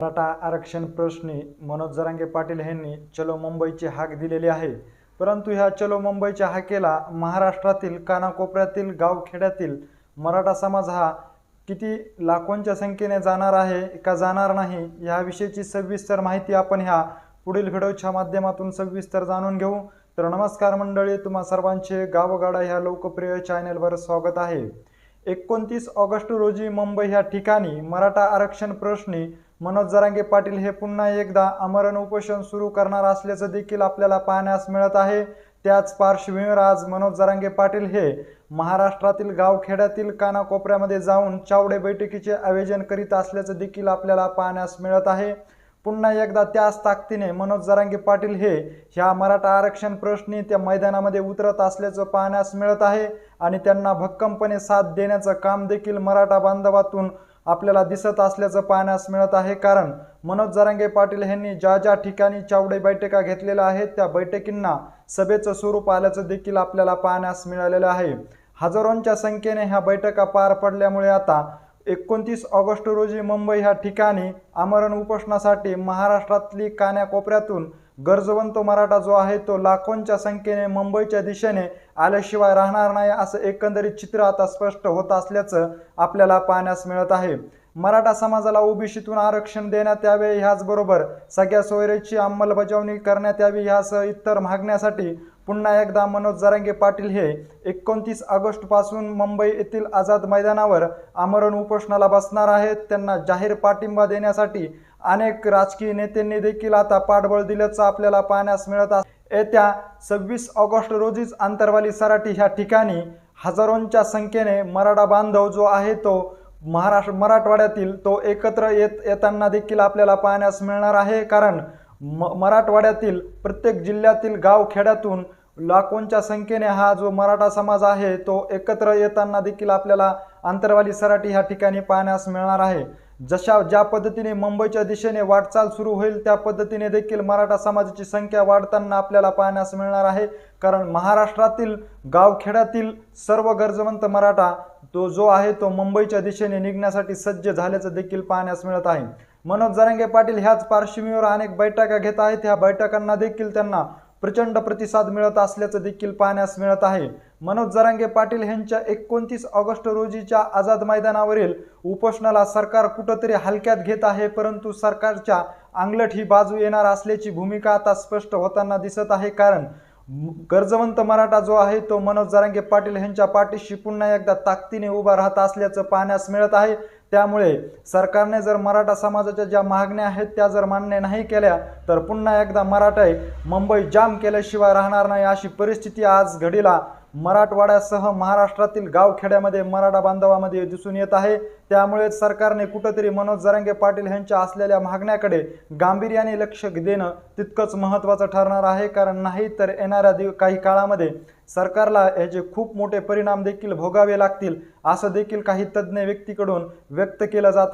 मराठा आरक्षण प्रश्नी मनोज जरांगे पाटील यांनी चलो मुंबईची हाक दिलेली आहे. परंतु ह्या चलो मुंबईच्या हाकेला महाराष्ट्रातील कानाकोपऱ्यातील गावखेड्यातील मराठा समाज हा किती लाखोंच्या संख्येने जाणार आहे का जाणार नाही याविषयीची सविस्तर माहिती आपण ह्या पुढील व्हिडिओच्या माध्यमातून सविस्तर जाणून घेऊ. तर नमस्कार मंडळी तुम्हा सर्वांचे गावगाडा ह्या लोकप्रिय चॅनेलवर स्वागत आहे. एकोणतीस ऑगस्ट रोजी मुंबई ह्या ठिकाणी मराठा आरक्षण प्रश्नी मनोज जरांगे पाटील हे पुन्हा एकदा आमरण उपोषण सुरू करणार असल्याचं देखील आपल्याला पाहण्यास मिळत आहे. त्याच पार्श्वभूमीवर आज मनोज जरांगे पाटील हे महाराष्ट्रातील गावखेड्यातील कानाकोपऱ्यामध्ये जाऊन चावडे बैठकीचे आयोजन करीत असल्याचं देखील आपल्याला पाहण्यास मिळत आहे. पुन्हा एकदा त्याच ताकदीने मनोज जरांगे पाटील हे ह्या मराठा आरक्षण प्रश्नी त्या मैदानामध्ये उतरत असल्याचं पाहण्यास मिळत आहे आणि त्यांना भक्कमपणे साथ देण्याचं काम देखील मराठा बांधवातून आपल्याला दिसत असल्याचं पाहण्यास मिळत आहे. कारण मनोज जरांगे पाटील यांनी ज्या ज्या ठिकाणी चावडे बैठका घेतलेल्या आहेत त्या बैठकींना सभेचं स्वरूप आल्याचं देखील आपल्याला पाहण्यास मिळालेलं आहे. हजारोंच्या संख्येने ह्या बैठका पार पडल्यामुळे आता एकोणतीस ऑगस्ट रोजी मुंबई ह्या ठिकाणी आमरण उपोषणासाठी महाराष्ट्रातली कान्याकोपऱ्यातून गरजवंत मराठा जो आहे तो लाखोंच्या संख्येने मुंबईच्या दिशेने आल्याशिवाय राहणार नाही असं एकंदरीत चित्र आता स्पष्ट होत असल्याचं आपल्याला पाहण्यास मिळत आहे. मराठा समाजाला ओबीसीतून आरक्षण देण्यात यावे ह्याचबरोबर सगळ्या सोयरेची अंमलबजावणी करण्यात यावी ह्यासह इतर मागण्यासाठी पुन्हा एकदा मनोज जरांगे पाटील हे एकोणतीस ऑगस्टपासून मुंबई येथील आझाद मैदानावर आमरण उपोषणाला बसणार आहेत. त्यांना जाहीर पाठिंबा देण्यासाठी अनेक राजकीय नेत्यांनी देखील आता पाठबळ दिल्याचं आपल्याला पाहण्यास मिळत आहे. येत्या सव्वीस ऑगस्ट रोजीच आंतरवाली सराटी ह्या ठिकाणी हजारोंच्या संख्येने मराठा बांधव जो आहे तो महाराष्ट्र मराठवाड्यातील तो एकत्र येत येताना देखील आपल्याला पाहण्यास मिळणार आहे. कारण म मराठवाड्यातील प्रत्येक जिल्ह्यातील गावखेड्यातून लाखोंच्या संख्येने हा जो मराठा समाज आहे तो एकत्र येताना देखील आपल्याला आंतरवाली सराटी ह्या ठिकाणी पाहण्यास मिळणार आहे. जशा ज्या पद्धतीने मुंबईच्या दिशेने वाटचाल सुरू होईल त्या पद्धतीने देखील मराठा समाजाची संख्या वाढताना आपल्याला पाहण्यास मिळणार आहे. कारण महाराष्ट्रातील गावखेड्यातील सर्व गरजवंत मराठा तो जो आहे तो मुंबईच्या दिशेने निघण्यासाठी सज्ज झाल्याचं देखील पाहण्यास मिळत आहे. मनोज जरांगे पाटील ह्याच पार्श्वभूमीवर अनेक बैठका घेत आहेत. ह्या बैठकांना देखील त्यांना प्रचंड प्रतिसाद मिळत असल्याचं देखील पाहण्यास मिळत आहे. मनोज जरांगे पाटील यांच्या एकोणतीस ऑगस्ट रोजीच्या आझाद मैदानावरील उपोषणाला सरकार कुठंतरी हलक्यात घेत आहे परंतु सरकारच्या आंगलट ही बाजू येणार असल्याची भूमिका आता स्पष्ट होताना दिसत आहे. कारण गरजवंत मराठा जो आहे तो मनोज जरांगे पाटील यांच्या पाठीशी पुन्हा एकदा ताकदीने उभा राहत असल्याचं पाहण्यास मिळत आहे. त्यामुळे सरकारने जर मराठा समाजाच्या ज्या मागण्या आहेत त्या जर मान्य नाही केल्या तर पुन्हा एकदा मराठा मुंबई जाम केल्याशिवाय राहणार नाही अशी परिस्थिती आज घडीला मराठवाड्यासह महाराष्ट्रातील गावखेड्यामध्ये मराठा बांधवामध्ये दिसून येत आहे. त्यामुळे सरकारने कुठंतरी मनोज जरांगे पाटील यांच्या असलेल्या मागण्याकडे गांभीर्याने लक्ष देणं तितकंच महत्त्वाचं ठरणार आहे. कारण नाही तर येणाऱ्या दिव काही काळामध्ये सरकारला याचे खूप मोठे परिणाम देखील भोगावे लागतील असं देखील काही तज्ज्ञ व्यक्तीकडून व्यक्त केलं जातं